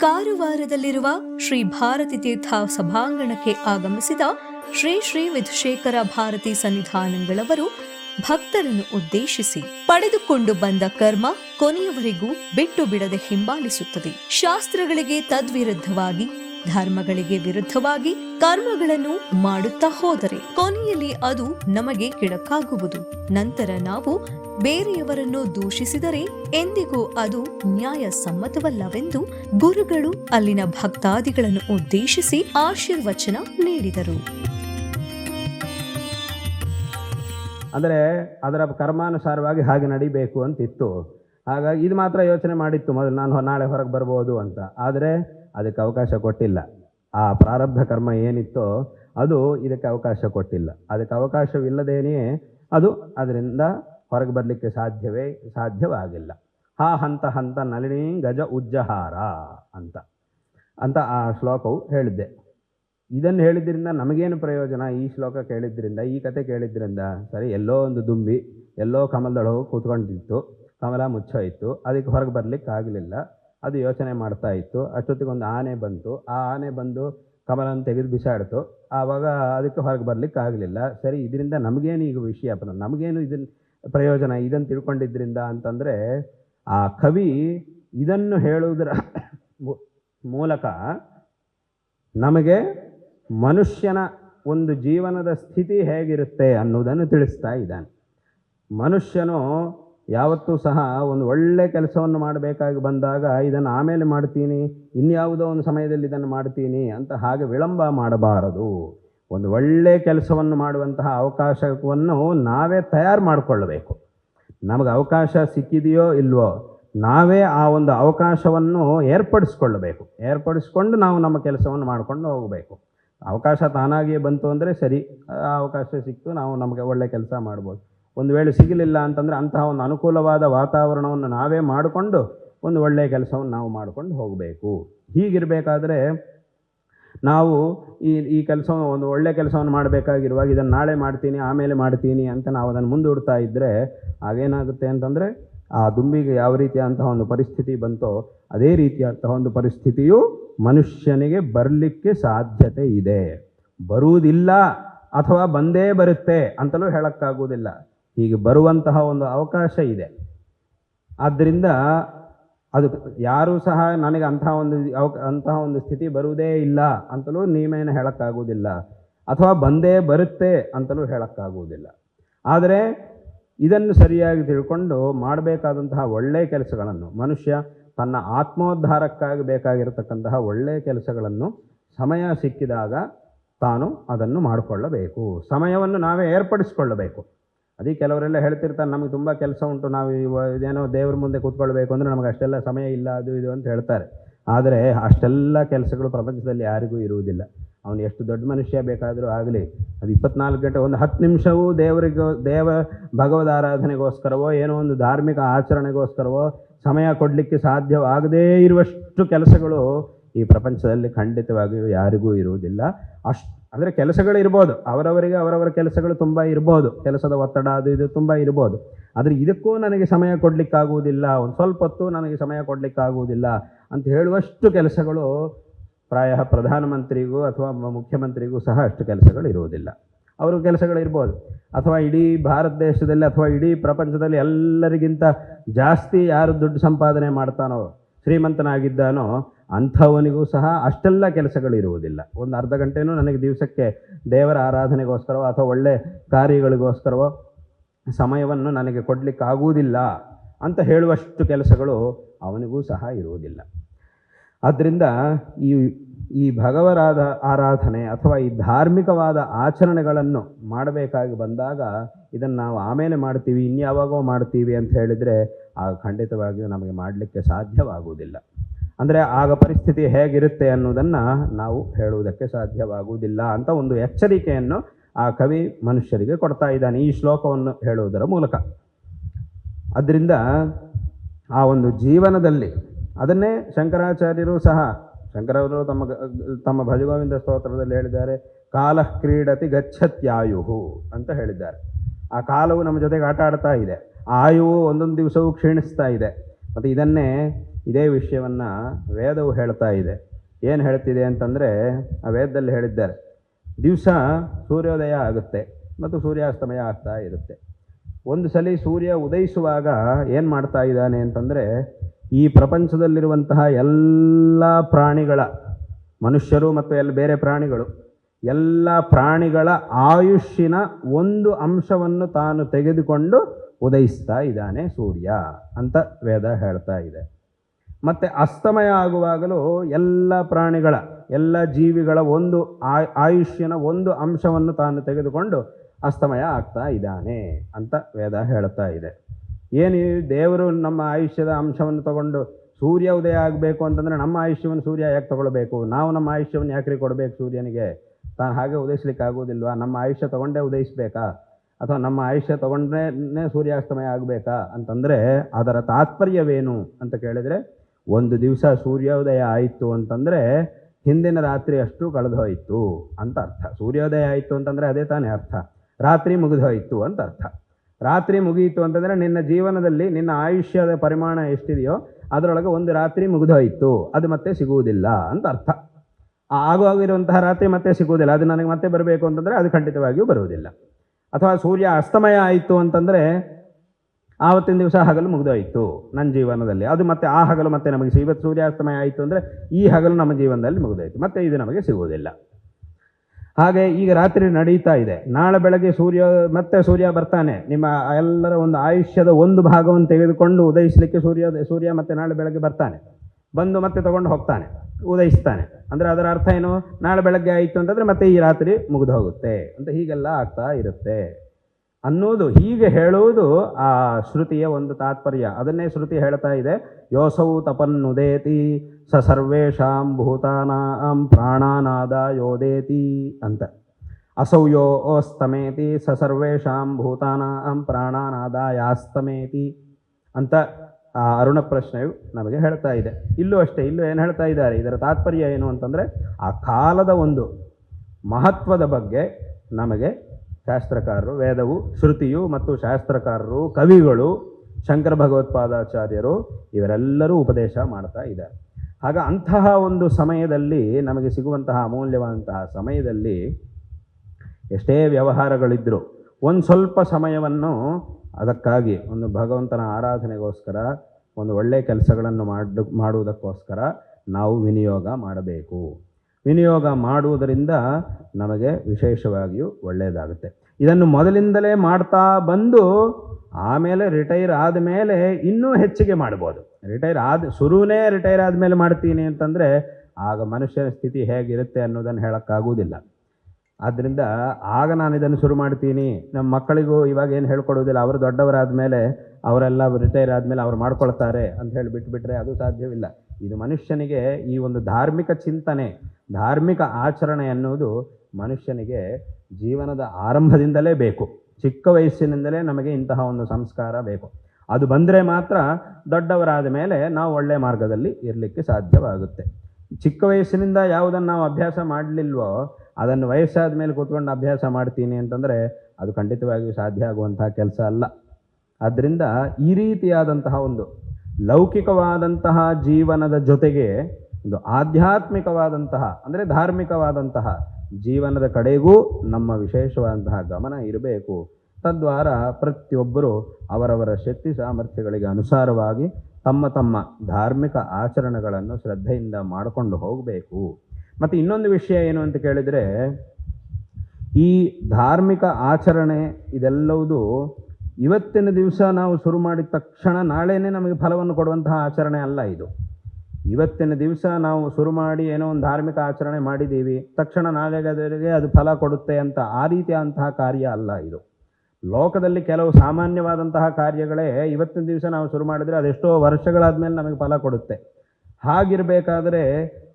ಕಾರವಾರದಲ್ಲಿರುವ ಶ್ರೀ ಭಾರತಿ ತೀರ್ಥ ಸಭಾಂಗಣಕ್ಕೆ ಆಗಮಿಸಿದ ಶ್ರೀ ಶ್ರೀ ವಿಧುಶೇಖರ ಭಾರತಿ ಸನ್ನಿಧಾನಗಳವರು ಭಕ್ತರನ್ನು ಉದ್ದೇಶಿಸಿ ಪಡೆದುಕೊಂಡು ಬಂದ ಕರ್ಮ ಕೊನೆಯವರೆಗೂ ಬಿಟ್ಟು ಬಿಡದೆ ಹಿಂಬಾಲಿಸುತ್ತದೆ. ಶಾಸ್ತ್ರಗಳಿಗೆ ತದ್ವಿರುದ್ಧವಾಗಿ ಧರ್ಮಗಳಿಗೆ ವಿರುದ್ಧವಾಗಿ ಕರ್ಮಗಳನ್ನು ಮಾಡುತ್ತಾ ಹೋದರೆ ಕೊನೆಯಲ್ಲಿ ಅದು ನಮಗೆ ಕೆಡಕಾಗುವುದು ನಂತರ ನಾವು ಬೇರೆಯವರನ್ನು ದೂಷಿಸಿದರೆ ಎಂದಿಗೂ ಅದು ನ್ಯಾಯ ಸಮ್ಮತವಲ್ಲವೆಂದು ಗುರುಗಳು ಅಲ್ಲಿನ ಭಕ್ತಾದಿಗಳನ್ನು ಉದ್ದೇಶಿಸಿ ಆಶೀರ್ವಚನ ನೀಡಿದರು. ಅಂದರೆ ಅದರ ಕರ್ಮಾನುಸಾರವಾಗಿ ಹಾಗೆ ನಡಿಬೇಕು ಅಂತಿತ್ತು. ಹಾಗಾಗಿ ಇದು ಮಾತ್ರ ಯೋಚನೆ ಮಾಡಿತ್ತು ಮೊದಲು ನಾನು ನಾಳೆ ಹೊರಗೆ ಬರ್ಬೋದು ಅಂತ. ಆದರೆ ಅದಕ್ಕೆ ಅವಕಾಶ ಕೊಟ್ಟಿಲ್ಲ. ಆ ಪ್ರಾರಬ್ಧ ಕರ್ಮ ಏನಿತ್ತೋ ಅದು ಇದಕ್ಕೆ ಅವಕಾಶ ಕೊಟ್ಟಿಲ್ಲ. ಅದಕ್ಕೆ ಅವಕಾಶವಿಲ್ಲದೇನೆಯೇ ಅದು ಅದರಿಂದ ಹೊರಗೆ ಬರಲಿಕ್ಕೆ ಸಾಧ್ಯವೇ, ಸಾಧ್ಯವಾಗಿಲ್ಲ. ಹಾ ಹಂತ ಹಂತ ನಳಿನಿ ಗಜ ಉಜ್ಜಹಾರ ಅಂತ ಅಂತ ಆ ಶ್ಲೋಕವು ಹೇಳಿದ್ದೆ. ಇದನ್ನು ಹೇಳಿದ್ರಿಂದ ನಮಗೇನು ಪ್ರಯೋಜನ? ಈ ಶ್ಲೋಕ ಕೇಳಿದ್ರಿಂದ, ಈ ಕತೆ ಕೇಳಿದ್ರಿಂದ ಸರಿ, ಎಲ್ಲೋ ಒಂದು ದುಂಬಿ, ಎಲ್ಲೋ ಕಮಲದೊಳಗೆ ಕೂತ್ಕೊಂಡಿತ್ತು, ಕಮಲ ಮುಚ್ಚೋಯ್ತು, ಅದಕ್ಕೆ ಹೊರಗೆ ಬರ್ಲಿಕ್ಕೆ ಆಗಲಿಲ್ಲ ಅದು ಯೋಚನೆ ಮಾಡ್ತಾ ಇತ್ತು. ಅಷ್ಟೊತ್ತಿಗೆ ಒಂದು ಆನೆ ಬಂತು. ಆ ಆನೆ ಬಂದು ಕಮಲನ ತೆಗೆದು ಬಿಸಾಡ್ತು. ಆವಾಗ ಅದಕ್ಕೆ ಹೊರಗೆ ಬರಲಿಕ್ಕೆ ಆಗಲಿಲ್ಲ. ಸರಿ, ಇದರಿಂದ ನಮಗೇನು ಈಗ ವಿಷಯ? ನಮಗೇನು ಇದನ್ನು ಪ್ರಯೋಜನ? ಇದನ್ನು ತಿಳ್ಕೊಂಡಿದ್ದರಿಂದ ಅಂತಂದರೆ, ಆ ಕವಿ ಇದನ್ನು ಹೇಳುವುದರ ಮೂಲಕ ನಮಗೆ ಮನುಷ್ಯನ ಒಂದು ಜೀವನದ ಸ್ಥಿತಿ ಹೇಗಿರುತ್ತೆ ಅನ್ನೋದನ್ನು ತಿಳಿಸ್ತಾ ಇದ್ದಾನೆ. ಮನುಷ್ಯನು ಯಾವತ್ತೂ ಸಹ ಒಂದು ಒಳ್ಳೆ ಕೆಲಸವನ್ನು ಮಾಡಬೇಕಾಗಿ ಬಂದಾಗ ಇದನ್ನು ಆಮೇಲೆ ಮಾಡ್ತೀನಿ, ಇನ್ಯಾವುದೋ ಒಂದು ಸಮಯದಲ್ಲಿ ಇದನ್ನು ಮಾಡ್ತೀನಿ ಅಂತ ಹಾಗೆ ವಿಳಂಬ ಮಾಡಬಾರದು. ಒಂದು ಒಳ್ಳೆ ಕೆಲಸವನ್ನು ಮಾಡುವಂತಹ ಅವಕಾಶವನ್ನು ನಾವೇ ತಯಾರು ಮಾಡಿಕೊಳ್ಳಬೇಕು. ನಮಗೆ ಅವಕಾಶ ಸಿಕ್ಕಿದೆಯೋ ಇಲ್ವೋ, ನಾವೇ ಆ ಒಂದು ಅವಕಾಶವನ್ನು ಏರ್ಪಡಿಸ್ಕೊಳ್ಳಬೇಕು. ಏರ್ಪಡಿಸ್ಕೊಂಡು ನಾವು ನಮ್ಮ ಕೆಲಸವನ್ನು ಮಾಡಿಕೊಂಡು ಹೋಗಬೇಕು. ಅವಕಾಶ ತಾನಾಗಿಯೇ ಬಂತು ಅಂದರೆ ಸರಿ, ಆ ಅವಕಾಶ ಸಿಕ್ತು, ನಾವು ನಮಗೆ ಒಳ್ಳೆ ಕೆಲಸ ಮಾಡ್ಬೋದು. ಒಂದು ವೇಳೆ ಸಿಗಲಿಲ್ಲ ಅಂತಂದರೆ ಅಂತಹ ಒಂದು ಅನುಕೂಲವಾದ ವಾತಾವರಣವನ್ನು ನಾವೇ ಮಾಡಿಕೊಂಡು ಒಂದು ಒಳ್ಳೆಯ ಕೆಲಸವನ್ನು ನಾವು ಮಾಡಿಕೊಂಡು ಹೋಗಬೇಕು. ಹೀಗಿರಬೇಕಾದ್ರೆ ನಾವು ಈ ಈ ಕೆಲಸ, ಒಂದು ಒಳ್ಳೆಯ ಕೆಲಸವನ್ನು ಮಾಡಬೇಕಾಗಿರುವಾಗ ಇದನ್ನು ನಾಳೆ ಮಾಡ್ತೀನಿ, ಆಮೇಲೆ ಮಾಡ್ತೀನಿ ಅಂತ ನಾವು ಅದನ್ನು ಮುಂದೂಡ್ತಾ ಇದ್ದರೆ ಆಗೇನಾಗುತ್ತೆ ಅಂತಂದರೆ ಆ ದುಂಬಿಗೆ ಯಾವ ರೀತಿಯ ಅಂತಹ ಒಂದು ಪರಿಸ್ಥಿತಿ ಬಂತೋ ಅದೇ ರೀತಿಯಾದಂತಹ ಒಂದು ಪರಿಸ್ಥಿತಿಯು ಮನುಷ್ಯನಿಗೆ ಬರಲಿಕ್ಕೆ ಸಾಧ್ಯತೆ ಇದೆ. ಬರುವುದಿಲ್ಲ ಅಥವಾ ಬಂದೇ ಬರುತ್ತೆ ಅಂತಲೂ ಹೇಳೋಕ್ಕಾಗುವುದಿಲ್ಲ. ಹೀಗೆ ಬರುವಂತಹ ಒಂದು ಅವಕಾಶ ಇದೆ. ಆದ್ದರಿಂದ ಅದು ಯಾರೂ ಸಹ ನನಗೆ ಅಂತಹ ಒಂದು ಅವಕ ಅಂತಹ ಒಂದು ಸ್ಥಿತಿ ಬರುವುದೇ ಇಲ್ಲ ಅಂತಲೂ ನೀವೇನು ಹೇಳೋಕ್ಕಾಗುವುದಿಲ್ಲ. ಅಥವಾ ಬಂದೇ ಬರುತ್ತೆ ಅಂತಲೂ ಹೇಳೋಕ್ಕಾಗುವುದಿಲ್ಲ. ಆದರೆ ಇದನ್ನು ಸರಿಯಾಗಿ ತಿಳ್ಕೊಂಡು ಮಾಡಬೇಕಾದಂತಹ ಒಳ್ಳೆಯ ಕೆಲಸಗಳನ್ನು, ಮನುಷ್ಯ ತನ್ನ ಆತ್ಮೋದ್ಧಾರಕ್ಕಾಗಿ ಬೇಕಾಗಿರತಕ್ಕಂತಹ ಒಳ್ಳೆಯ ಕೆಲಸಗಳನ್ನು ಸಮಯ ಸಿಕ್ಕಿದಾಗ ತಾನು ಅದನ್ನು ಮಾಡಿಕೊಳ್ಳಬೇಕು. ಸಮಯವನ್ನು ನಾವೇ ಏರ್ಪಡಿಸಿಕೊಳ್ಳಬೇಕು. ಅದೇ ಕೆಲವರೆಲ್ಲ ಹೇಳ್ತಿರ್ತಾರೆ, ನಮಗೆ ತುಂಬ ಕೆಲಸ ಉಂಟು, ನಾವು ಇದೇನೋ ದೇವ್ರ ಮುಂದೆ ಕೂತ್ಕೊಳ್ಬೇಕು ಅಂದರೆ ನಮಗೆ ಅಷ್ಟೆಲ್ಲ ಸಮಯ ಇಲ್ಲ, ಅದು ಇದು ಅಂತ ಹೇಳ್ತಾರೆ. ಆದರೆ ಅಷ್ಟೆಲ್ಲ ಕೆಲಸಗಳು ಪ್ರಪಂಚದಲ್ಲಿ ಯಾರಿಗೂ ಇರುವುದಿಲ್ಲ. ಅವನು ಎಷ್ಟು ದೊಡ್ಡ ಮನುಷ್ಯ ಬೇಕಾದರೂ ಆಗಲಿ, ಅದು ಇಪ್ಪತ್ನಾಲ್ಕು ಗಂಟೆ, ಒಂದು ಹತ್ತು ನಿಮಿಷವೂ ದೇವರಿಗೋ, ದೇವ ಭಗವದ್ ಆರಾಧನೆಗೋಸ್ಕರವೋ, ಏನೋ ಒಂದು ಧಾರ್ಮಿಕ ಆಚರಣೆಗೋಸ್ಕರವೋ ಸಮಯ ಕೊಡಲಿಕ್ಕೆ ಸಾಧ್ಯವಾಗದೇ ಇರುವಷ್ಟು ಕೆಲಸಗಳು ಈ ಪ್ರಪಂಚದಲ್ಲಿ ಖಂಡಿತವಾಗಿಯೂ ಯಾರಿಗೂ ಇರುವುದಿಲ್ಲ. ಅಷ್ಟು ಅಂದರೆ ಕೆಲಸಗಳು ಇರ್ಬೋದು. ಅವರವರಿಗೆ ಅವರವರ ಕೆಲಸಗಳು ತುಂಬ ಇರ್ಬೋದು. ಕೆಲಸದ ಒತ್ತಡ ಅದು ಇದು ತುಂಬ ಇರ್ಬೋದು. ಆದರೆ ಇದಕ್ಕೂ ನನಗೆ ಸಮಯ ಕೊಡಲಿಕ್ಕಾಗುವುದಿಲ್ಲ. ಒಂದು ಸ್ವಲ್ಪ ಹೊತ್ತು ನನಗೆ ಸಮಯ ಕೊಡಲಿಕ್ಕಾಗುವುದಿಲ್ಲ ಅಂತ ಹೇಳುವಷ್ಟು ಕೆಲಸಗಳು ಪ್ರಾಯ ಪ್ರಧಾನಮಂತ್ರಿಗೂ ಅಥವಾ ಮುಖ್ಯಮಂತ್ರಿಗೂ ಸಹ ಅಷ್ಟು ಕೆಲಸಗಳು ಇರುವುದಿಲ್ಲ. ಅವರು ಕೆಲಸಗಳು ಇರ್ಬೋದು. ಅಥವಾ ಇಡೀ ಭಾರತ ದೇಶದಲ್ಲಿ ಅಥವಾ ಇಡೀ ಪ್ರಪಂಚದಲ್ಲಿ ಎಲ್ಲರಿಗಿಂತ ಜಾಸ್ತಿ ಯಾರು ದುಡ್ಡು ಸಂಪಾದನೆ ಮಾಡ್ತಾನೋ, ಶ್ರೀಮಂತನಾಗಿದ್ದಾನೋ ಅಂಥವನಿಗೂ ಸಹ ಅಷ್ಟೆಲ್ಲ ಕೆಲಸಗಳು ಇರುವುದಿಲ್ಲ. ಒಂದು ಅರ್ಧ ಗಂಟೆನೂ ನನಗೆ ದಿವಸಕ್ಕೆ ದೇವರ ಆರಾಧನೆಗೋಸ್ಕರವೋ ಅಥವಾ ಒಳ್ಳೆ ಕಾರ್ಯಗಳಿಗೋಸ್ಕರವೋ ಸಮಯವನ್ನು ನನಗೆ ಕೊಡಲಿಕ್ಕಾಗುವುದಿಲ್ಲ ಅಂತ ಹೇಳುವಷ್ಟು ಕೆಲಸಗಳು ಅವನಿಗೂ ಸಹ ಇರುವುದಿಲ್ಲ. ಆದ್ದರಿಂದ ಈ ಈ ಭಗವರಾದ ಆರಾಧನೆ ಅಥವಾ ಈ ಧಾರ್ಮಿಕವಾದ ಆಚರಣೆಗಳನ್ನು ಮಾಡಬೇಕಾಗಿ ಬಂದಾಗ ಇದನ್ನು ನಾವು ಆಮೇಲೆ ಮಾಡ್ತೀವಿ, ಇನ್ಯಾವಾಗೋ ಮಾಡ್ತೀವಿ ಅಂತ ಹೇಳಿದರೆ ಆ ಖಂಡಿತವಾಗಿಯೂ ನಮಗೆ ಮಾಡಲಿಕ್ಕೆ ಸಾಧ್ಯವಾಗುವುದಿಲ್ಲ. ಅಂದರೆ ಆಗ ಪರಿಸ್ಥಿತಿ ಹೇಗಿರುತ್ತೆ ಅನ್ನೋದನ್ನು ನಾವು ಹೇಳುವುದಕ್ಕೆ ಸಾಧ್ಯವಾಗುವುದಿಲ್ಲ ಅಂತ ಒಂದು ಎಚ್ಚರಿಕೆಯನ್ನು ಆ ಕವಿ ಮನುಷ್ಯರಿಗೆ ಕೊಡ್ತಾ ಇದ್ದಾನೆ ಈ ಶ್ಲೋಕವನ್ನು ಹೇಳುವುದರ ಮೂಲಕ. ಅದರಿಂದ ಆ ಒಂದು ಜೀವನದಲ್ಲಿ ಅದನ್ನೇ ಶಂಕರಾಚಾರ್ಯರು ಸಹ ಶಂಕರವರು ತಮ್ಮ ತಮ್ಮ ಭಜಗೋವಿಂದ ಸ್ತೋತ್ರದಲ್ಲಿ ಹೇಳಿದ್ದಾರೆ, ಕಾಲ ಕ್ರೀಡತಿ ಗಚ್ಚತ್ಯಾಯುಹು ಅಂತ ಹೇಳಿದ್ದಾರೆ. ಆ ಕಾಲವು ನಮ್ಮ ಜೊತೆಗೆ ಆಟ ಆಡ್ತಾ ಇದೆ. ಆಯುವು ಒಂದೊಂದು ದಿವಸವೂ ಕ್ಷೀಣಿಸ್ತಾ ಇದೆ. ಮತ್ತು ಇದನ್ನೇ ಇದೇ ವಿಷಯವನ್ನು ವೇದವು ಹೇಳ್ತಾ ಇದೆ. ಏನು ಹೇಳ್ತಿದೆ ಅಂತಂದರೆ, ಆ ವೇದದಲ್ಲಿ ಹೇಳಿದ್ದಾರೆ, ದಿವಸ ಸೂರ್ಯೋದಯ ಆಗುತ್ತೆ ಮತ್ತು ಸೂರ್ಯಾಸ್ತಮಯ ಆಗ್ತಾ ಇರುತ್ತೆ. ಒಂದು ಸಲ ಸೂರ್ಯ ಉದಯಿಸುವಾಗ ಏನು ಮಾಡ್ತಾ ಇದ್ದಾನೆ ಅಂತಂದರೆ, ಈ ಪ್ರಪಂಚದಲ್ಲಿರುವಂತಹ ಎಲ್ಲ ಪ್ರಾಣಿಗಳ, ಮನುಷ್ಯರು ಮತ್ತು ಎಲ್ಲ ಬೇರೆ ಪ್ರಾಣಿಗಳು, ಎಲ್ಲ ಪ್ರಾಣಿಗಳ ಆಯುಷ್ಯನ ಒಂದು ಅಂಶವನ್ನು ತಾನು ತೆಗೆದುಕೊಂಡು ಉದಯಿಸ್ತಾ ಇದ್ದಾನೆ ಸೂರ್ಯ ಅಂತ ವೇದ ಹೇಳ್ತಾ ಇದೆ. ಮತ್ತು ಅಸ್ತಮಯ ಆಗುವಾಗಲೂ ಎಲ್ಲ ಪ್ರಾಣಿಗಳ, ಎಲ್ಲ ಜೀವಿಗಳ ಒಂದು ಆಯ್ ಆಯುಷ್ಯನ ಒಂದು ಅಂಶವನ್ನು ತಾನು ತೆಗೆದುಕೊಂಡು ಅಸ್ತಮಯ ಆಗ್ತಾ ಇದ್ದಾನೆ ಅಂತ ವೇದ ಹೇಳ್ತಾ ಇದೆ. ಏನು ದೇವರು ನಮ್ಮ ಆಯುಷ್ಯದ ಅಂಶವನ್ನು ತಗೊಂಡು ಸೂರ್ಯ ಉದಯ ಆಗಬೇಕು ಅಂತಂದರೆ ನಮ್ಮ ಆಯುಷ್ಯವನ್ನು ಸೂರ್ಯ ಯಾಕೆ ತಗೊಳ್ಬೇಕು? ನಾವು ನಮ್ಮ ಆಯುಷ್ಯವನ್ನು ಯಾಕ್ರಿ ಕೊಡಬೇಕು ಸೂರ್ಯನಿಗೆ? ತಾನು ಹಾಗೆ ಉದಯಿಸ್ಲಿಕ್ಕೆ ಆಗೋದಿಲ್ವಾ ನಮ್ಮ ಆಯುಷ್ಯ ತಗೊಂಡೇ ಉದಯಿಸ್ಬೇಕಾ? ಅಥವಾ ನಮ್ಮ ಆಯುಷ್ಯ ತಗೊಂಡ್ರೇ ಸೂರ್ಯಾಸ್ತಮಯ ಆಗಬೇಕಾ? ಅಂತಂದರೆ ಅದರ ತಾತ್ಪರ್ಯವೇನು ಅಂತ ಕೇಳಿದರೆ ಒಂದು ದಿವಸ ಸೂರ್ಯೋದಯ ಆಯಿತು ಅಂತಂದರೆ ಹಿಂದಿನ ರಾತ್ರಿ ಅಷ್ಟು ಕಳೆದು ಹೋಯಿತು ಅಂತ ಅರ್ಥ. ಸೂರ್ಯೋದಯ ಆಯಿತು ಅಂತಂದರೆ ಅದೇ ತಾನೇ ಅರ್ಥ. ರಾತ್ರಿ ಮುಗಿದು ಹೋಯಿತು ಅಂತ ಅರ್ಥ. ರಾತ್ರಿ ಮುಗಿಯಿತು ಅಂತಂದರೆ ನಿನ್ನ ಜೀವನದಲ್ಲಿ ನಿನ್ನ ಆಯುಷ್ಯದ ಪರಿಮಾಣ ಎಷ್ಟಿದೆಯೋ ಅದರೊಳಗೆ ಒಂದು ರಾತ್ರಿ ಮುಗಿದು ಹೋಯಿತು. ಅದು ಮತ್ತೆ ಸಿಗುವುದಿಲ್ಲ ಅಂತ ಅರ್ಥ. ಆಗುವಾಗಿರುವಂತಹ ರಾತ್ರಿ ಮತ್ತೆ ಸಿಗುವುದಿಲ್ಲ. ಅದು ನನಗೆ ಮತ್ತೆ ಬರಬೇಕು ಅಂತಂದರೆ ಅದು ಖಂಡಿತವಾಗಿಯೂ ಬರುವುದಿಲ್ಲ. ಅಥವಾ ಸೂರ್ಯ ಅಸ್ತಮಯ ಆಯಿತು ಅಂತಂದರೆ ಆವತ್ತಿನ ದಿವಸ ಹಗಲು ಮುಗಿದೋಯ್ತು ನನ್ನ ಜೀವನದಲ್ಲಿ. ಅದು ಮತ್ತೆ ಆ ಹಗಲು ಮತ್ತೆ ನಮಗೆ ಇವತ್ತು ಸೂರ್ಯಾಸ್ತಮಯ ಆಯಿತು ಅಂದರೆ ಈ ಹಗಲು ನಮ್ಮ ಜೀವನದಲ್ಲಿ ಮುಗಿದೋಯ್ತು. ಮತ್ತೆ ಇದು ನಮಗೆ ಸಿಗುವುದಿಲ್ಲ. ಹಾಗೆ ಈಗ ರಾತ್ರಿ ನಡೀತಾ ಇದೆ. ನಾಳೆ ಬೆಳಗ್ಗೆ ಸೂರ್ಯ, ಮತ್ತೆ ಸೂರ್ಯ ಬರ್ತಾನೆ. ನಿಮ್ಮ ಎಲ್ಲರ ಒಂದು ಆಯುಷ್ಯದ ಒಂದು ಭಾಗವನ್ನು ತೆಗೆದುಕೊಂಡು ಉದಯಿಸಲಿಕ್ಕೆ ಸೂರ್ಯ ಸೂರ್ಯ ಮತ್ತೆ ನಾಳೆ ಬೆಳಗ್ಗೆ ಬರ್ತಾನೆ. ಬಂದು ಮತ್ತೆ ತಗೊಂಡು ಹೋಗ್ತಾನೆ, ಉದಯಿಸ್ತಾನೆ. ಅಂದರೆ ಅದರ ಅರ್ಥ ಏನು? ನಾಳೆ ಬೆಳಗ್ಗೆ ಆಯಿತು ಅಂತಂದರೆ ಮತ್ತೆ ಈ ರಾತ್ರಿ ಮುಗಿದು ಹೋಗುತ್ತೆ ಅಂತ ಹೀಗೆಲ್ಲ ಆಗ್ತಾ ಇರುತ್ತೆ. ಅನ್ನೋದು ಹೀಗೆ ಹೇಳುವುದು ಆ ಶ್ರುತಿಯ ಒಂದು ತಾತ್ಪರ್ಯ. ಅದನ್ನೇ ಶ್ರುತಿ ಹೇಳ್ತಾ ಇದೆ. ಯೋಸೌ ತಪನ್ನುದೇತಿ, ಸ ಸರ್ವೇಷಾಂ ಭೂತಾನಾಂ ಪ್ರಾಣಾನಾದ ಯೋದೇತಿ ಅಂತ. ಅಸೌ ಯೋ ಓಸ್ತಮೇತಿ ಸ ಸರ್ವೇಷಾಂ ಭೂತಾನಾಂ ಪ್ರಾಣಾನಾದಾಯಾಸ್ತಮೇತಿ ಅಂತ ಆ ಅರುಣ ಪ್ರಶ್ನೆಯು ನಮಗೆ ಹೇಳ್ತಾ ಇದೆ. ಇಲ್ಲೂ ಅಷ್ಟೇ, ಇಲ್ಲೂ ಏನು ಹೇಳ್ತಾ ಇದ್ದಾರೆ? ಇದರ ತಾತ್ಪರ್ಯ ಏನು ಅಂತಂದರೆ, ಆ ಕಾಲದ ಒಂದು ಮಹತ್ವದ ಬಗ್ಗೆ ನಮಗೆ ಶಾಸ್ತ್ರಕಾರರು, ವೇದವು, ಶ್ರುತಿಯು ಮತ್ತು ಶಾಸ್ತ್ರಕಾರರು, ಕವಿಗಳು, ಶಂಕರ ಭಗವತ್ಪಾದಾಚಾರ್ಯರು ಇವರೆಲ್ಲರೂ ಉಪದೇಶ ಮಾಡ್ತಾ ಇದ್ದಾರೆ. ಆಗ ಅಂತಹ ಒಂದು ಸಮಯದಲ್ಲಿ ನಮಗೆ ಸಿಗುವಂತಹ ಅಮೂಲ್ಯವಾದಂತಹ ಸಮಯದಲ್ಲಿ ಎಷ್ಟೇ ವ್ಯವಹಾರಗಳಿದ್ದರೂ ಒಂದು ಸ್ವಲ್ಪ ಸಮಯವನ್ನು ಅದಕ್ಕಾಗಿ ಒಂದು ಭಗವಂತನ ಆರಾಧನೆಗೋಸ್ಕರ, ಒಂದು ಒಳ್ಳೆಯ ಕೆಲಸಗಳನ್ನು ಮಾಡು, ಮಾಡುವುದಕ್ಕೋಸ್ಕರ ನಾವು ವಿನಿಯೋಗ ಮಾಡಬೇಕು. ವಿನಿಯೋಗ ಮಾಡುವುದರಿಂದ ನಮಗೆ ವಿಶೇಷವಾಗಿಯೂ ಒಳ್ಳೆಯದಾಗುತ್ತೆ. ಇದನ್ನು ಮೊದಲಿಂದಲೇ ಮಾಡ್ತಾ ಬಂದು ಆಮೇಲೆ ರಿಟೈರ್ ಆದಮೇಲೆ ಇನ್ನೂ ಹೆಚ್ಚಿಗೆ ಮಾಡ್ಬೋದು. ರಿಟೈರ್ ಆದ ಶುರುವೇ ರಿಟೈರ್ ಆದಮೇಲೆ ಮಾಡ್ತೀನಿ ಅಂತಂದರೆ ಆಗ ಮನುಷ್ಯನ ಸ್ಥಿತಿ ಹೇಗಿರುತ್ತೆ ಅನ್ನೋದನ್ನು ಹೇಳೋಕ್ಕಾಗುವುದಿಲ್ಲ. ಆದ್ದರಿಂದ ಆಗ ನಾನು ಇದನ್ನು ಶುರು ಮಾಡ್ತೀನಿ. ನಮ್ಮ ಮಕ್ಕಳಿಗೂ ಇವಾಗ ಏನು ಹೇಳ್ಕೊಡೋದಿಲ್ಲ ಅವರು ದೊಡ್ಡವರಾದ ಮೇಲೆ ಅವರೆಲ್ಲ ರಿಟೈರ್ ಆದಮೇಲೆ ಅವ್ರು ಮಾಡ್ಕೊಳ್ತಾರೆ ಅಂತ ಹೇಳಿ ಬಿಟ್ಟುಬಿಟ್ರೆ ಅದು ಸಾಧ್ಯವಿಲ್ಲ. ಇದು ಮನುಷ್ಯನಿಗೆ ಈ ಒಂದು ಧಾರ್ಮಿಕ ಚಿಂತನೆ, ಧಾರ್ಮಿಕ ಆಚರಣೆ ಅನ್ನೋದು ಮನುಷ್ಯನಿಗೆ ಜೀವನದ ಆರಂಭದಿಂದಲೇ ಬೇಕು. ಚಿಕ್ಕ ವಯಸ್ಸಿನಿಂದಲೇ ನಮಗೆ ಇಂತಹ ಒಂದು ಸಂಸ್ಕಾರ ಬೇಕು. ಅದು ಬಂದರೆ ಮಾತ್ರ ದೊಡ್ಡವರಾದ ಮೇಲೆ ನಾವು ಒಳ್ಳೆಯ ಮಾರ್ಗದಲ್ಲಿ ಇರಲಿಕ್ಕೆ ಸಾಧ್ಯವಾಗುತ್ತೆ. ಚಿಕ್ಕ ವಯಸ್ಸಿನಿಂದ ಯಾವುದನ್ನು ನಾವು ಅಭ್ಯಾಸ ಮಾಡಲಿಲ್ವೋ, ಅದನ್ನು ವಯಸ್ಸಾದ ಮೇಲೆ ಕೂತ್ಕೊಂಡು ಅಭ್ಯಾಸ ಮಾಡ್ತೀನಿ ಅಂತಂದರೆ ಅದು ಖಂಡಿತವಾಗಿಯೂ ಸಾಧ್ಯ ಆಗುವಂತಹ ಕೆಲಸ ಅಲ್ಲ. ಆದ್ದರಿಂದ ಈ ರೀತಿಯಾದಂತಹ ಒಂದು ಲೌಕಿಕವಾದಂತಹ ಜೀವನದ ಜೊತೆಗೆ ಒಂದು ಆಧ್ಯಾತ್ಮಿಕವಾದಂತಹ, ಅಂದರೆ ಧಾರ್ಮಿಕವಾದಂತಹ ಜೀವನದ ಕಡೆಗೂ ನಮ್ಮ ವಿಶೇಷವಾದಂತಹ ಗಮನ ಇರಬೇಕು. ತದ್ವಾರ ಪ್ರತಿಯೊಬ್ಬರು ಅವರವರ ಶಕ್ತಿ ಸಾಮರ್ಥ್ಯಗಳಿಗೆ ಅನುಸಾರವಾಗಿ ತಮ್ಮ ತಮ್ಮ ಧಾರ್ಮಿಕ ಆಚರಣೆಗಳನ್ನು ಶ್ರದ್ಧೆಯಿಂದ ಮಾಡಿಕೊಂಡು ಹೋಗಬೇಕು. ಮತ್ತು ಇನ್ನೊಂದು ವಿಷಯ ಏನು ಅಂತ ಕೇಳಿದರೆ, ಈ ಧಾರ್ಮಿಕ ಆಚರಣೆ ಇದೆಲ್ಲವುದು ಇವತ್ತಿನ ದಿವಸ ನಾವು ಶುರು ಮಾಡಿದ ತಕ್ಷಣ ನಾಳೆನೇ ನಮಗೆ ಫಲವನ್ನು ಕೊಡುವಂತಹ ಆಚರಣೆ ಅಲ್ಲ ಇದು. ಇವತ್ತಿನ ದಿವಸ ನಾವು ಶುರು ಮಾಡಿ ಏನೋ ಒಂದು ಧಾರ್ಮಿಕ ಆಚರಣೆ ಮಾಡಿದ್ದೀವಿ, ತಕ್ಷಣ ನಾಳೆಗೆ ಅದು ಫಲ ಕೊಡುತ್ತೆ ಅಂತ ಆ ರೀತಿಯಾದಂತಹ ಕಾರ್ಯ ಅಲ್ಲ ಇದು. ಲೋಕದಲ್ಲಿ ಕೆಲವು ಸಾಮಾನ್ಯವಾದಂತಹ ಕಾರ್ಯಗಳೇ ಇವತ್ತಿನ ದಿವಸ ನಾವು ಶುರು ಮಾಡಿದರೆ ಅದೆಷ್ಟೋ ವರ್ಷಗಳಾದಮೇಲೆ ನಮಗೆ ಫಲ ಕೊಡುತ್ತೆ. ಹಾಗಿರಬೇಕಾದ್ರೆ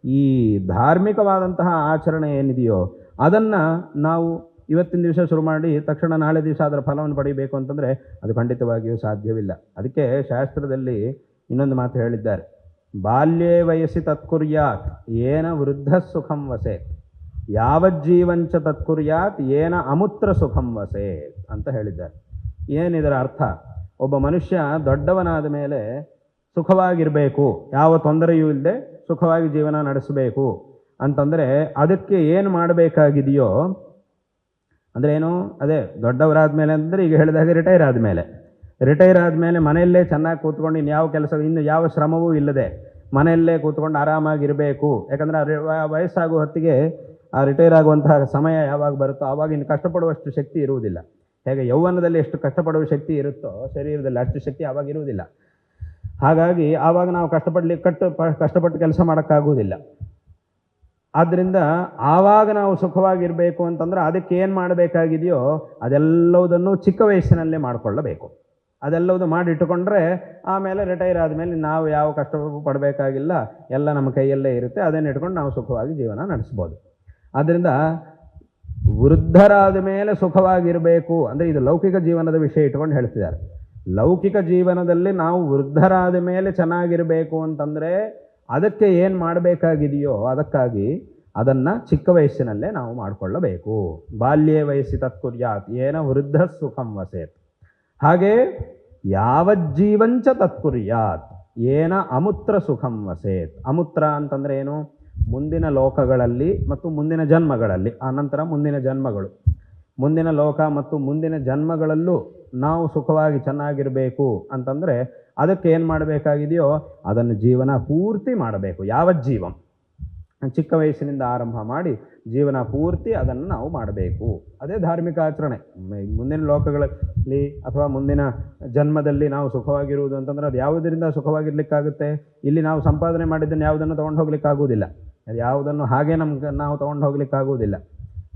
ಈ ಧಾರ್ಮಿಕವಾದಂತಹ ಆಚರಣೆ ಏನಿದೆಯೋ ಅದನ್ನು ನಾವು ಇವತ್ತಿನ ದಿವಸ ಶುರು ಮಾಡಿ ತಕ್ಷಣ ನಾಳೆ ದಿವಸ ಅದರ ಫಲವನ್ನು ಪಡೆಯಬೇಕು ಅಂತಂದರೆ ಅದು ಖಂಡಿತವಾಗಿಯೂ ಸಾಧ್ಯವಿಲ್ಲ. ಅದಕ್ಕೆ ಶಾಸ್ತ್ರದಲ್ಲಿ ಇನ್ನೊಂದು ಮಾತು ಹೇಳಿದ್ದಾರೆ. ಬಾಲ್ಯೇ ವಯಸ್ಸಿ ತತ್ಕುರ್ಯಾತ್, ಏನ ವೃದ್ಧ ಸುಖಂ ವಸೆ ಯಾವಜ್ಜೀವಂಚ ತತ್ಕುರ್ಯಾತ್, ಏನ ಅಮುತ್ರ ಸುಖಂ ವಸೆ ಅಂತ ಹೇಳಿದ್ದಾರೆ. ಏನಿದರ ಅರ್ಥ? ಒಬ್ಬ ಮನುಷ್ಯ ದೊಡ್ಡವನಾದ ಮೇಲೆ ಸುಖವಾಗಿರಬೇಕು. ಯಾವ ತೊಂದರೆಯೂ ಇಲ್ಲದೆ ಸುಖವಾಗಿ ಜೀವನ ನಡೆಸಬೇಕು. ಅಂತಂದರೆ ಅದಕ್ಕೆ ಏನು ಮಾಡಬೇಕಾಗಿದೆಯೋ, ಅಂದರೆ ಏನು? ಅದೇ ದೊಡ್ಡವರಾದ ಮೇಲೆ ಅಂದರೆ ಈಗ ಹೇಳಿದಾಗ ರಿಟೈರ್ ಆದಮೇಲೆ ರಿಟೈರ್ ಆದಮೇಲೆ ಮನೆಯಲ್ಲೇ ಚೆನ್ನಾಗಿ ಕೂತ್ಕೊಂಡು ಇನ್ನು ಯಾವ ಕೆಲಸ, ಇನ್ನು ಯಾವ ಶ್ರಮವೂ ಇಲ್ಲದೆ ಮನೆಯಲ್ಲೇ ಕೂತ್ಕೊಂಡು ಆರಾಮಾಗಿರಬೇಕು. ಯಾಕಂದರೆ ವಯಸ್ಸಾಗುವ ಹೊತ್ತಿಗೆ ಆ ರಿಟೈರ್ ಆಗುವಂತಹ ಸಮಯ ಯಾವಾಗ ಬರುತ್ತೋ ಆವಾಗ ಇನ್ನು ಕಷ್ಟಪಡುವಷ್ಟು ಶಕ್ತಿ ಇರುವುದಿಲ್ಲ. ಹೇಗೆ ಯೌವನದಲ್ಲಿ ಎಷ್ಟು ಕಷ್ಟಪಡುವ ಶಕ್ತಿ ಇರುತ್ತೋ ಶರೀರದಲ್ಲಿ ಅಷ್ಟು ಶಕ್ತಿ ಆವಾಗ ಇರುವುದಿಲ್ಲ. ಹಾಗಾಗಿ ಆವಾಗ ನಾವು ಕಷ್ಟಪಡಲಿ, ಕಟ್ಟು ಕಷ್ಟಪಟ್ಟು ಕೆಲಸ ಮಾಡೋಕ್ಕಾಗುವುದಿಲ್ಲ. ಆದ್ದರಿಂದ ಆವಾಗ ನಾವು ಸುಖವಾಗಿರಬೇಕು ಅಂತಂದ್ರೆ ಅದಕ್ಕೆ ಏನು ಮಾಡಬೇಕಾಗಿದೆಯೋ ಅದೆಲ್ಲವುದನ್ನು ಚಿಕ್ಕ ವಯಸ್ಸಿನಲ್ಲೇ ಮಾಡಿಕೊಳ್ಳಬೇಕು. ಅದೆಲ್ಲವುದು ಮಾಡಿಟ್ಟುಕೊಂಡ್ರೆ ಆಮೇಲೆ ರಿಟೈರ್ ಆದಮೇಲೆ ನಾವು ಯಾವ ಕಷ್ಟ ಪಡಬೇಕಾಗಿಲ್ಲ ಎಲ್ಲ ನಮ್ಮ ಕೈಯಲ್ಲೇ ಇರುತ್ತೆ, ಅದನ್ನು ಇಟ್ಕೊಂಡು ನಾವು ಸುಖವಾಗಿ ಜೀವನ ನಡೆಸ್ಬೋದು. ಆದ್ದರಿಂದ ವೃದ್ಧರಾದ ಮೇಲೆ ಸುಖವಾಗಿರಬೇಕು ಅಂದರೆ ಇದು ಲೌಕಿಕ ಜೀವನದ ವಿಷಯ ಇಟ್ಕೊಂಡು ಹೇಳ್ತಿದ್ದಾರೆ. ಲೌಕಿಕ ಜೀವನದಲ್ಲಿ ನಾವು ವೃದ್ಧರಾದ ಮೇಲೆ ಚೆನ್ನಾಗಿರಬೇಕು ಅಂತಂದರೆ ಅದಕ್ಕೆ ಏನು ಮಾಡಬೇಕಾಗಿದೆಯೋ ಅದಕ್ಕಾಗಿ ಅದನ್ನು ಚಿಕ್ಕ ವಯಸ್ಸಿನಲ್ಲೇ ನಾವು ಮಾಡಿಕೊಳ್ಳಬೇಕು. ಬಾಲ್ಯ ವಯಸ್ಸಿ ತತ್ಕುರ್ಯಾತ್ ಏನ ವೃದ್ಧ ಸುಖಂ ವಸೇತ್. ಹಾಗೆ ಯಾವಜ್ಜೀವಂಚ ತತ್ಪುರ್ಯಾತ್? ಏನ ಅಮುತ್ರ ಸುಖಂ ವಸೇತ್. ಅಮುತ್ರ ಅಂತಂದ್ರೆ ಏನು? ಮುಂದಿನ ಲೋಕಗಳಲ್ಲಿ ಮತ್ತು ಮುಂದಿನ ಜನ್ಮಗಳಲ್ಲಿ. ಆನಂತರ ಮುಂದಿನ ಜನ್ಮಗಳು. ಮುಂದಿನ ಲೋಕ ಮತ್ತು ಮುಂದಿನ ಜನ್ಮಗಳಲ್ಲೂ ನಾವು ಸುಖವಾಗಿ ಚೆನ್ನಾಗಿರಬೇಕು ಅಂತಂದರೆ ಅದಕ್ಕೆ ಏನು ಮಾಡಬೇಕಾಗಿದೆಯೋ ಅದನ್ನು ಜೀವನ ಪೂರ್ತಿ ಮಾಡಬೇಕು. ಯಾವ ಜೀವಂ? ಚಿಕ್ಕ ವಯಸ್ಸಿನಿಂದ ಆರಂಭ ಮಾಡಿ ಜೀವನ ಪೂರ್ತಿ ಅದನ್ನು ನಾವು ಮಾಡಬೇಕು. ಅದೇ ಧಾರ್ಮಿಕ ಆಚರಣೆ. ಮುಂದಿನ ಲೋಕಗಳಲ್ಲಿ ಅಥವಾ ಮುಂದಿನ ಜನ್ಮದಲ್ಲಿ ನಾವು ಸುಖವಾಗಿರುವುದು ಅಂತಂದ್ರೆ ಅದು ಯಾವುದರಿಂದ ಸುಖವಾಗಿರ್ಲಿಕ್ಕಾಗುತ್ತೆ? ಇಲ್ಲಿ ನಾವು ಸಂಪಾದನೆ ಮಾಡಿದ್ದನ್ನು ಯಾವುದನ್ನು ತೊಗೊಂಡು ಹೋಗ್ಲಿಕ್ಕಾಗುವುದಿಲ್ಲ. ಅದು ಯಾವುದನ್ನು ಹಾಗೆ ನಮ್ಗೆ, ನಾವು ತೊಗೊಂಡು ಹೋಗ್ಲಿಕ್ಕಾಗುವುದಿಲ್ಲ.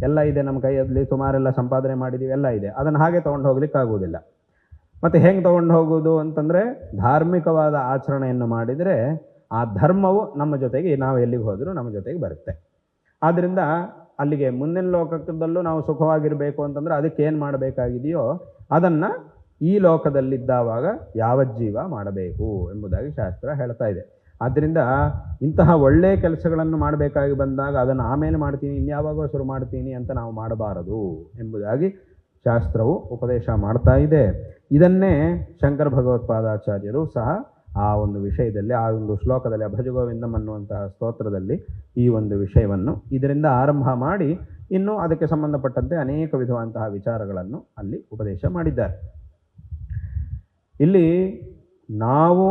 ಎಲ್ಲ ಇದೆ ನಮ್ಮ ಕೈಯಲ್ಲಿ, ಸುಮಾರೆಲ್ಲ ಸಂಪಾದನೆ ಮಾಡಿದ್ದೀವಿ, ಎಲ್ಲ ಇದೆ. ಅದನ್ನು ಹಾಗೆ ತೊಗೊಂಡು ಹೋಗ್ಲಿಕ್ಕಾಗುವುದಿಲ್ಲ. ಮತ್ತು ಹೆಂಗೆ ತೊಗೊಂಡು ಹೋಗೋದು ಅಂತಂದರೆ ಧಾರ್ಮಿಕವಾದ ಆಚರಣೆಯನ್ನು ಮಾಡಿದರೆ ಆ ಧರ್ಮವು ನಮ್ಮ ಜೊತೆಗೆ ನಾವು ಎಲ್ಲಿಗೆ ಹೋದರೂ ನಮ್ಮ ಜೊತೆಗೆ ಬರುತ್ತೆ. ಆದ್ದರಿಂದ ಅಲ್ಲಿಗೆ ಮುಂದಿನ ಲೋಕದಲ್ಲೂ ನಾವು ಸುಖವಾಗಿರಬೇಕು ಅಂತಂದರೆ ಅದಕ್ಕೆ ಏನು ಮಾಡಬೇಕಾಗಿದೆಯೋ ಅದನ್ನು ಈ ಲೋಕದಲ್ಲಿದ್ದಾವಾಗ ಯಾವ ಜೀವ ಮಾಡಬೇಕು ಎಂಬುದಾಗಿ ಶಾಸ್ತ್ರ ಹೇಳ್ತಾ ಇದೆ. ಆದ್ದರಿಂದ ಇಂತಹ ಒಳ್ಳೆಯ ಕೆಲಸಗಳನ್ನು ಮಾಡಬೇಕಾಗಿ ಬಂದಾಗ ಅದನ್ನು ಆಮೇಲೆ ಮಾಡ್ತೀನಿ ಇನ್ಯಾವಾಗೋ ಶುರು ಮಾಡ್ತೀನಿ ಅಂತ ನಾವು ಮಾಡಬಾರದು ಎಂಬುದಾಗಿ ಶಾಸ್ತ್ರವು ಉಪದೇಶ ಮಾಡ್ತಾ ಇದೆ. ಇದನ್ನೇ ಶಂಕರ ಭಗವತ್ಪಾದಾಚಾರ್ಯರು ಸಹ ಆ ಒಂದು ವಿಷಯದಲ್ಲಿ, ಆ ಒಂದು ಶ್ಲೋಕದಲ್ಲಿ ಅಭಜಗೋವಿಂದಂ ಅನ್ನುವಂತಹ ಸ್ತೋತ್ರದಲ್ಲಿ ಈ ಒಂದು ವಿಷಯವನ್ನು ಇದರಿಂದ ಆರಂಭ ಮಾಡಿ ಇನ್ನು ಅದಕ್ಕೆ ಸಂಬಂಧಪಟ್ಟಂತೆ ಅನೇಕ ವಿಧವಾದಂತಹ ವಿಚಾರಗಳನ್ನು ಅಲ್ಲಿ ಉಪದೇಶ ಮಾಡಿದ್ದಾರೆ. ಇಲ್ಲಿ ನಾವು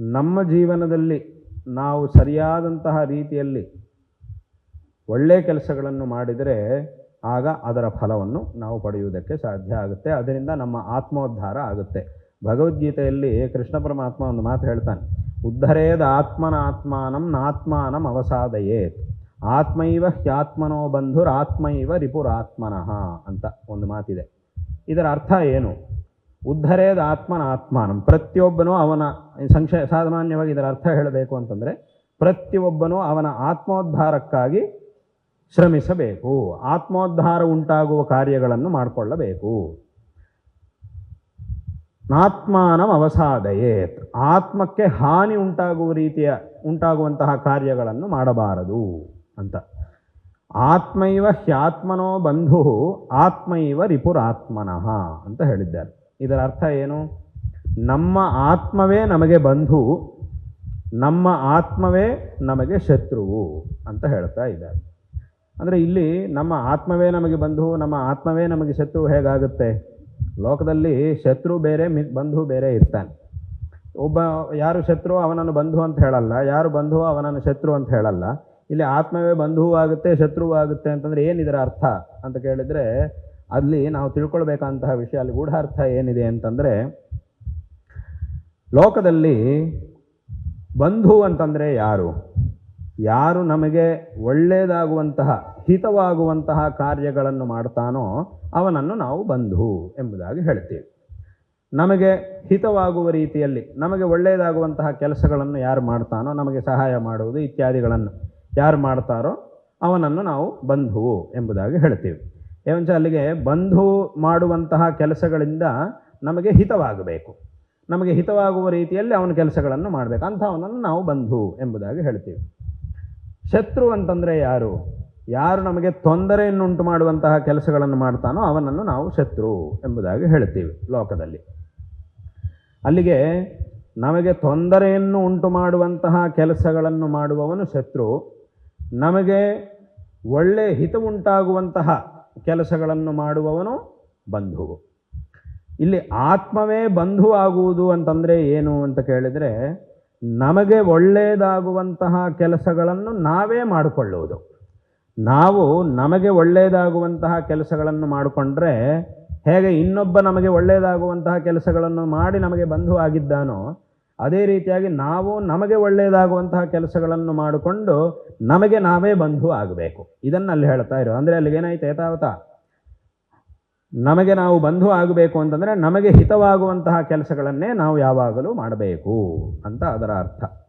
ನಮ್ಮ ಜೀವನದಲ್ಲಿ ನಾವು ಸರಿಯಾದಂತಹ ರೀತಿಯಲ್ಲಿ ಒಳ್ಳೆಯ ಕೆಲಸಗಳನ್ನು ಮಾಡಿದರೆ ಆಗ ಅದರ ಫಲವನ್ನು ನಾವು ಪಡೆಯುವುದಕ್ಕೆ ಸಾಧ್ಯ ಆಗುತ್ತೆ. ಅದರಿಂದ ನಮ್ಮ ಆತ್ಮೋದ್ಧಾರ ಆಗುತ್ತೆ. ಭಗವದ್ಗೀತೆಯಲ್ಲಿ ಕೃಷ್ಣ ಪರಮಾತ್ಮ ಒಂದು ಮಾತು ಹೇಳ್ತಾನೆ, ಉದ್ಧರೇದ ಆತ್ಮನ ಆತ್ಮಾನಂ ನಾತ್ಮಾನಂ ಅವಸಾದಯೇತ್. ಆತ್ಮೈವ ಹ್ಯಾತ್ಮನೋ ಬಂಧುರ್ ಆತ್ಮೈವ ರಿಪುರಾತ್ಮನಃ ಅಂತ ಒಂದು ಮಾತಿದೆ. ಇದರ ಅರ್ಥ ಏನು? ಉದ್ಧರೇದ ಆತ್ಮನ ಆತ್ಮಾನಂ ಪ್ರತಿಯೊಬ್ಬನೂ ಅವನ, ಸಂಕ್ಷ, ಸಾಮಾನ್ಯವಾಗಿ ಇದರ ಅರ್ಥ ಹೇಳಬೇಕು ಅಂತಂದರೆ, ಪ್ರತಿಯೊಬ್ಬನೂ ಅವನ ಆತ್ಮೋದ್ಧಾರಕ್ಕಾಗಿ ಶ್ರಮಿಸಬೇಕು, ಆತ್ಮೋದ್ಧಾರ ಉಂಟಾಗುವ ಕಾರ್ಯಗಳನ್ನು ಮಾಡಿಕೊಳ್ಳಬೇಕು. ಆತ್ಮಾನಂ ಅವಸಾದಯೇತ್. ಆತ್ಮಕ್ಕೆ ಹಾನಿ ಉಂಟಾಗುವ ರೀತಿಯ, ಉಂಟಾಗುವಂತಹ ಕಾರ್ಯಗಳನ್ನು ಮಾಡಬಾರದು ಅಂತ. ಆತ್ಮೈವ ಹ್ಯಾತ್ಮನೋ ಬಂಧು, ಆತ್ಮೈವ ರಿಪುರಾತ್ಮನಃ ಅಂತ ಹೇಳಿದ್ದಾರೆ. ಇದರ ಅರ್ಥ ಏನು? ನಮ್ಮ ಆತ್ಮವೇ ನಮಗೆ ಬಂಧು, ನಮ್ಮ ಆತ್ಮವೇ ನಮಗೆ ಶತ್ರುವು ಅಂತ ಹೇಳ್ತಾ ಇದ್ದಾರೆ. ಅಂದರೆ ಇಲ್ಲಿ ನಮ್ಮ ಆತ್ಮವೇ ನಮಗೆ ಬಂಧು, ನಮ್ಮ ಆತ್ಮವೇ ನಮಗೆ ಶತ್ರು ಹೇಗಾಗುತ್ತೆ? ಲೋಕದಲ್ಲಿ ಶತ್ರು ಬೇರೆ, ಮಿ, ಬಂಧು ಬೇರೆ ಇರ್ತಾನೆ. ಒಬ್ಬ ಯಾರು ಶತ್ರು ಅವನನ್ನು ಬಂಧು ಅಂತ ಹೇಳಲ್ಲ, ಯಾರು ಬಂಧು ಅವನನ್ನು ಶತ್ರು ಅಂತ ಹೇಳಲ್ಲ. ಇಲ್ಲಿ ಆತ್ಮವೇ ಬಂಧುವೂ ಆಗುತ್ತೆ, ಶತ್ರುವೂ ಆಗುತ್ತೆ ಅಂತಂದ್ರೆ ಏನಿದರ ಅರ್ಥ ಅಂತ ಕೇಳಿದರೆ ಅಲ್ಲಿ ನಾವು ತಿಳ್ಕೊಳ್ಬೇಕಂತಹ ವಿಷಯ, ಅಲ್ಲಿ ಗೂಢಾರ್ಥ ಏನಿದೆ ಅಂತಂದರೆ ಲೋಕದಲ್ಲಿ ಬಂಧು ಅಂತಂದರೆ ಯಾರು? ಯಾರು ನಮಗೆ ಒಳ್ಳೆಯದಾಗುವಂತಹ ಹಿತವಾಗುವಂತಹ ಕಾರ್ಯಗಳನ್ನು ಮಾಡ್ತಾನೋ ಅವನನ್ನು ನಾವು ಬಂಧು ಎಂಬುದಾಗಿ ಹೇಳ್ತೀವಿ. ನಮಗೆ ಹಿತವಾಗುವ ರೀತಿಯಲ್ಲಿ, ನಮಗೆ ಒಳ್ಳೆಯದಾಗುವಂತಹ ಕೆಲಸಗಳನ್ನು ಯಾರು ಮಾಡ್ತಾನೋ, ನಮಗೆ ಸಹಾಯ ಮಾಡುವುದು ಇತ್ಯಾದಿಗಳನ್ನು ಯಾರು ಮಾಡ್ತಾರೋ ಅವನನ್ನು ನಾವು ಬಂಧು ಎಂಬುದಾಗಿ ಹೇಳ್ತೀವಿ. ಏವಂಚ ಅಲ್ಲಿಗೆ ಬಂಧು ಮಾಡುವಂತಹ ಕೆಲಸಗಳಿಂದ ನಮಗೆ ಹಿತವಾಗಬೇಕು. ನಮಗೆ ಹಿತವಾಗುವ ರೀತಿಯಲ್ಲಿ ಅವನ ಕೆಲಸಗಳನ್ನು ಮಾಡಬೇಕು. ಅಂಥವನನ್ನು ನಾವು ಬಂಧು ಎಂಬುದಾಗಿ ಹೇಳ್ತೀವಿ. ಶತ್ರು ಅಂತಂದರೆ ಯಾರು? ಯಾರು ನಮಗೆ ತೊಂದರೆಯನ್ನುಂಟು ಮಾಡುವಂತಹ ಕೆಲಸಗಳನ್ನು ಮಾಡ್ತಾನೋ ಅವನನ್ನು ನಾವು ಶತ್ರು ಎಂಬುದಾಗಿ ಹೇಳ್ತೀವಿ ಲೋಕದಲ್ಲಿ. ಅಲ್ಲಿಗೆ ನಮಗೆ ತೊಂದರೆಯನ್ನು ಉಂಟು ಮಾಡುವಂತಹ ಕೆಲಸಗಳನ್ನು ಮಾಡುವವನು ಶತ್ರು. ನಮಗೆ ಒಳ್ಳೆ ಹಿತ ಉಂಟಾಗುವಂತಹ ಕೆಲಸಗಳನ್ನು ಮಾಡುವವನು ಬಂಧುವು ಇಲ್ಲಿ ಆತ್ಮವೇ ಬಂಧು ಆಗುವುದು ಅಂತಂದರೆ ಏನು ಅಂತ ಕೇಳಿದರೆ ನಮಗೆ ಒಳ್ಳೆಯದಾಗುವಂತಹ ಕೆಲಸಗಳನ್ನು ನಾವೇ ಮಾಡಿಕೊಳ್ಳುವುದು. ನಾವು ನಮಗೆ ಒಳ್ಳೆಯದಾಗುವಂತಹ ಕೆಲಸಗಳನ್ನು ಮಾಡಿಕೊಂಡ್ರೆ ಹೇಗೆ ಇನ್ನೊಬ್ಬ ನಮಗೆ ಒಳ್ಳೆಯದಾಗುವಂತಹ ಕೆಲಸಗಳನ್ನು ಮಾಡಿ ನಮಗೆ ಬಂಧು ಆಗಿದ್ದಾನೋ, ಅದೇ ರೀತಿಯಾಗಿ ನಾವು ನಮಗೆ ಒಳ್ಳೆಯದಾಗುವಂತಹ ಕೆಲಸಗಳನ್ನು ಮಾಡಿಕೊಂಡು ನಮಗೆ ನಾವೇ ಬಂಧು ಆಗಬೇಕು. ಇದನ್ನು ಅಲ್ಲಿ ಹೇಳ್ತಾ ಇರೋ ಅಂದರೆ ಅಲ್ಲಿಗೆ ಏನಾಯ್ತು ನಮಗೆ ನಾವು ಬಂಧು ಆಗಬೇಕು ಅಂತಂದರೆ ನಮಗೆ ಹಿತವಾಗುವಂತಹ ಕೆಲಸಗಳನ್ನೇ ನಾವು ಯಾವಾಗಲೂ ಮಾಡಬೇಕು ಅಂತ ಅದರ ಅರ್ಥ.